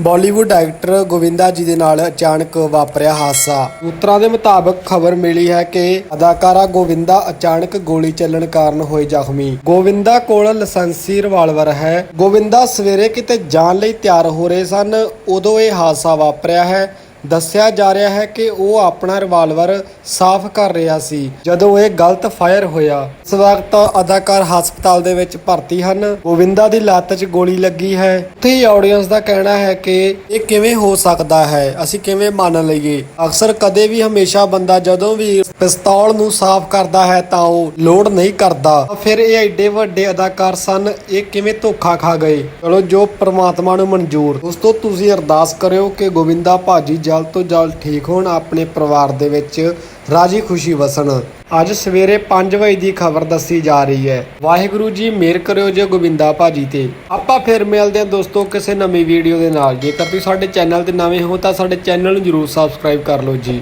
Bollywood actor Govinda ਜੀ ਦੇ ਨਾਲ ਅਚਾਨਕ ਵਾਪਰਿਆ ਹਾਦਸਾ। ਸੂਤਰਾਂ ਦੇ ਮੁਤਾਬਕ ਖਬਰ ਮਿਲੀ ਹੈ ਕਿ ਅਦਾਕਾਰਾ ਗੋਵਿੰਦਾ ਅਚਾਨਕ ਗੋਲੀ ਚੱਲਣ ਕਾਰਨ ਹੋਏ ਜ਼ਖਮੀ। ਗੋਵਿੰਦਾ ਕੋਲ ਲਾਇਸੈਂਸੀ ਰਿਵਾਲਵਰ ਹੈ। ਗੋਵਿੰਦਾ ਸਵੇਰੇ ਕਿਤੇ ਜਾਣ ਲਈ ਤਿਆਰ ਹੋ ਰਹੇ ਸਨ, ਉਦੋਂ ਇਹ ਹਾਦਸਾ ਵਾਪਰਿਆ ਹੈ। ਦੱਸਿਆ ਜਾ ਰਿਹਾ ਹੈ ਕਿ ਉਹ ਆਪਣਾ ਰਿਵਾਲਵਰ ਸਾਫ਼ ਕਰ ਰਿਹਾ ਸੀ। ਜਦੋਂ ਇਹ ਗਲਤ ਫਾਇਰ ਹੋਇਆ ਇਸ ਵਕਤ ਅਦਾਕਾਰ ਹਸਪਤਾਲ ਦੇ ਵਿੱਚ ਭਰਤੀ ਹਨ। ਗੋਵਿੰਦਾ ਦੀ ਲੱਤ 'ਚ ਗੋਲੀ ਲੱਗੀ ਹੈ। ਉੱਥੇ ਹੀ ਆਡੀਅנס ਦਾ ਕਹਿਣਾ ਹੈ ਕਿ ਇਹ ਕਿਵੇਂ ਹੋ ਸਕਦਾ ਹੈ? ਅਸੀਂ ਕਿਵੇਂ ਮੰਨ ਲਈਏ? ਅਕਸਰ ਕਦੇ ਵੀ ਹਮੇਸ਼ਾ ਬੰਦਾ ਜਦੋਂ ਵੀ ਪਿਸਤੌਲ ਨੂੰ ਸਾਫ਼ ਕਰਦਾ ਹੈ ਤਾਂ ਉਹ ਲੋਡ ਨਹੀਂ ਕਰਦਾ। ਫਿਰ ਇਹ ਐਡੇ ਵੱਡੇ ਅਦਾਕਾਰ ਸਨ, ਇਹ ਕਿਵੇਂ ਧੋਖਾ ਖਾ ਗਏ? ਚਲੋ ਜੋ ਪ੍ਰਮਾਤਮਾ ਨੂੰ ਮਨਜ਼ੂਰ। ਦੋਸਤੋ, ਤੁਸੀਂ ਅਰਦਾਸ ਕਰਿਓ ਕਿ ਗੋਵਿੰਦਾ ਭਾਜੀ ਜਲਦ ਤੋਂ ਜਲਦ ਠੀਕ ਹੋਣ, ਆਪਣੇ ਪਰਿਵਾਰ ਦੇ ਵਿੱਚ ਰਾਜੀ ਖੁਸ਼ੀ ਵਸਣ। ਅੱਜ ਸਵੇਰੇ 5 ਵਜੇ ਦੀ ਖਬਰ ਦੱਸੀ ਜਾ ਰਹੀ ਹੈ। ਵਾਹਿਗੁਰੂ ਜੀ, ਮਿਹਰ ਕਰਿਓ ਜੇ ਗੋਬਿੰਦਾ ਭਾਜੀ ਤੇ। ਆਪਾਂ ਫਿਰ ਮਿਲਦੇ ਹਾਂ ਦੋਸਤੋ ਕਿਸੇ ਨਵੀਂ ਵੀਡੀਓ ਦੇ ਨਾਲ। ਜੇਕਰ ਤੁਸੀਂ ਸਾਡੇ ਚੈਨਲ ਤੇ ਨਵੇਂ ਹੋ ਤਾਂ ਸਾਡੇ ਚੈਨਲ ਨੂੰ ਜਰੂਰ ਸਬਸਕ੍ਰਾਈਬ ਕਰ ਲਓ ਜੀ।